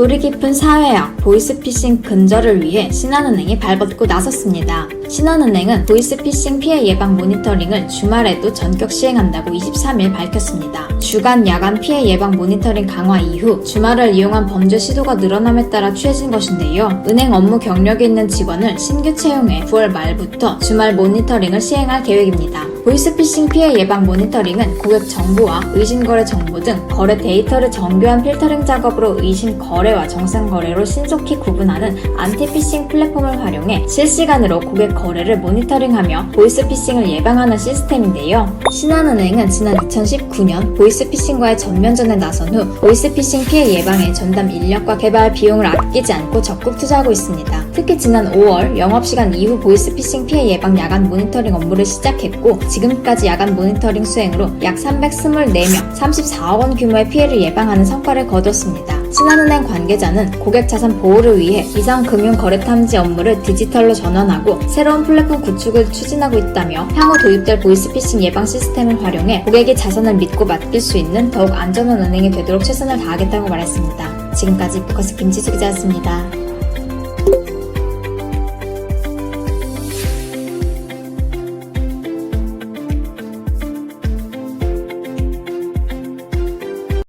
뿌리 깊은 사회학, 보이스피싱 근절을 위해 신한은행이 발벗고 나섰습니다. 신한은행은 보이스피싱 피해 예방 모니터링을 주말에도 전격 시행한다고 23일 밝혔습니다. 주간, 야간 피해 예방 모니터링 강화 이후 주말을 이용한 범죄 시도가 늘어남에 따라 취해진 것인데요. 은행 업무 경력이 있는 직원을 신규 채용해 9월 말부터 주말 모니터링을 시행할 계획입니다. 보이스피싱 피해 예방 모니터링은 고객 정보와 의심 거래 정보 등 거래 데이터를 정교한 필터링 작업으로 의심 거래와 정상 거래로 신속히 구분하는 안티피싱 플랫폼을 활용해 실시간으로 고객 거래를 모니터링하며 보이스피싱을 예방하는 시스템인데요. 신한은행은 지난 2019년 보이스피싱과의 전면전에 나선 후 보이스피싱 피해 예방에 전담 인력과 개발 비용을 아끼지 않고 적극 투자하고 있습니다. 특히 지난 5월 영업시간 이후 보이스피싱 피해 예방 야간 모니터링 업무를 시작했고 지금까지 야간 모니터링 수행으로 약 324명, 34억 원 규모의 피해를 예방하는 성과를 거뒀습니다. 신한은행 관계자는 고객 자산 보호를 위해 이상 금융 거래 탐지 업무를 디지털로 전환하고 새로운 플랫폼 구축을 추진하고 있다며 향후 도입될 보이스피싱 예방 시스템을 활용해 고객이 자산을 믿고 맡길 수 있는 더욱 안전한 은행이 되도록 최선을 다하겠다고 말했습니다. 지금까지 포커스 김지수 기자였습니다.